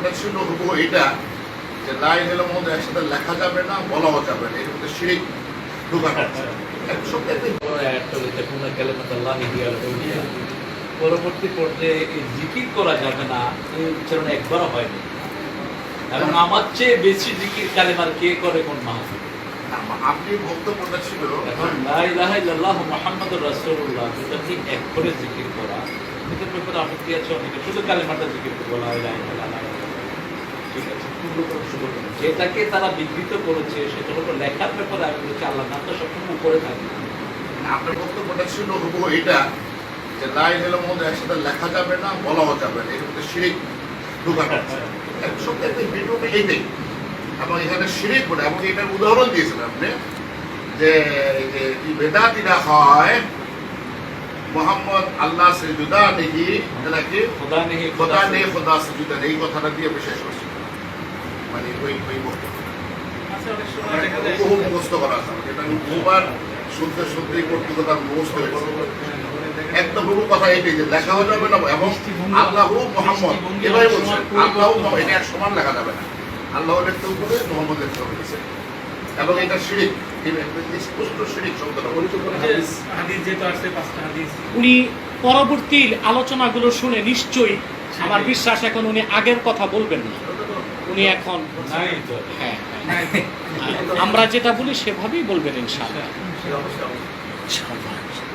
ধারণাটা ছিল হবু এটা যে লাইন এলো মধ্যে একসাথে লেখা যাবে না বলাও যাবে না। এর মধ্যে সিঁড়ি ঢুকানো আচ্ছা। পরবর্তী পর্যায়ে জিকির করা যাবে না এই উচ্চারণ একবারও হয়নি। এবং আমার চেয়ে বেশি জিকির কালেমার কে করে কোন মাহফিল? আপনি বক্তব্যটা ছিল। এখন লাহ মোহাম্মদ রাসুল্লাহ যেটা কি এক করে জিকির করা? এটার ব্যাপারে আপত্তি আছে অনেকে শুধু কালেমাটা জিকির করব হয় ঠিক আছে যেটাকে তারা বিকৃত করেছে সেটা হলো লেখার ব্যাপারে আমি বলছি আল্লাহ নাম তো সবসময় উপরে থাকে। আপনার বক্তব্যটা ছিল হুবহু এটা যে লাই নিলাম মধ্যে একসাথে লেখা যাবে না বলাও যাবে না। এর মধ্যে শিরিক ঢুকানো ভিডিওটা এইটাই। এবং এখানে শিরিক বলে এবং এটার উদাহরণ দিয়েছেন আপনি যে এই বেদাতিরা হয় মোহাম্মদ আল্লাহ সে জুদা নেহি এটা কি খোদা নেই খোদা নেই খোদা সে জুদা এই কথাটা দিয়ে বিশেষ করছে। মানে ওই ওই বক্তব্য বহু মুখস্থ করা আছে। এটা আমি বহুবার শুনতে শুনতেই কর্তৃকতার মুখস্থ হয়েছে বহু কথা এটাই যে লেখা হয়ে যাবে না এবং আল্লাহ মোহাম্মদ এভাবে আল্লাহ এটা এক সমান লেখা যাবে না। আল্লাহ লিখতে উপরে মোহাম্মদ লিখতে হবে এবং এটা শিরিক। এই স্পষ্ট শিরিক করে যেহেতু আসছে উনি পরবর্তী আলোচনাগুলো শুনে নিশ্চয়ই আমার বিশ্বাস এখন উনি আগের কথা বলবেন না। উনি এখন হ্যাঁ। আমরা যেটা বলি সেভাবেই বলবেন ইনশাল্লাহ ইনশাআল্লাহ।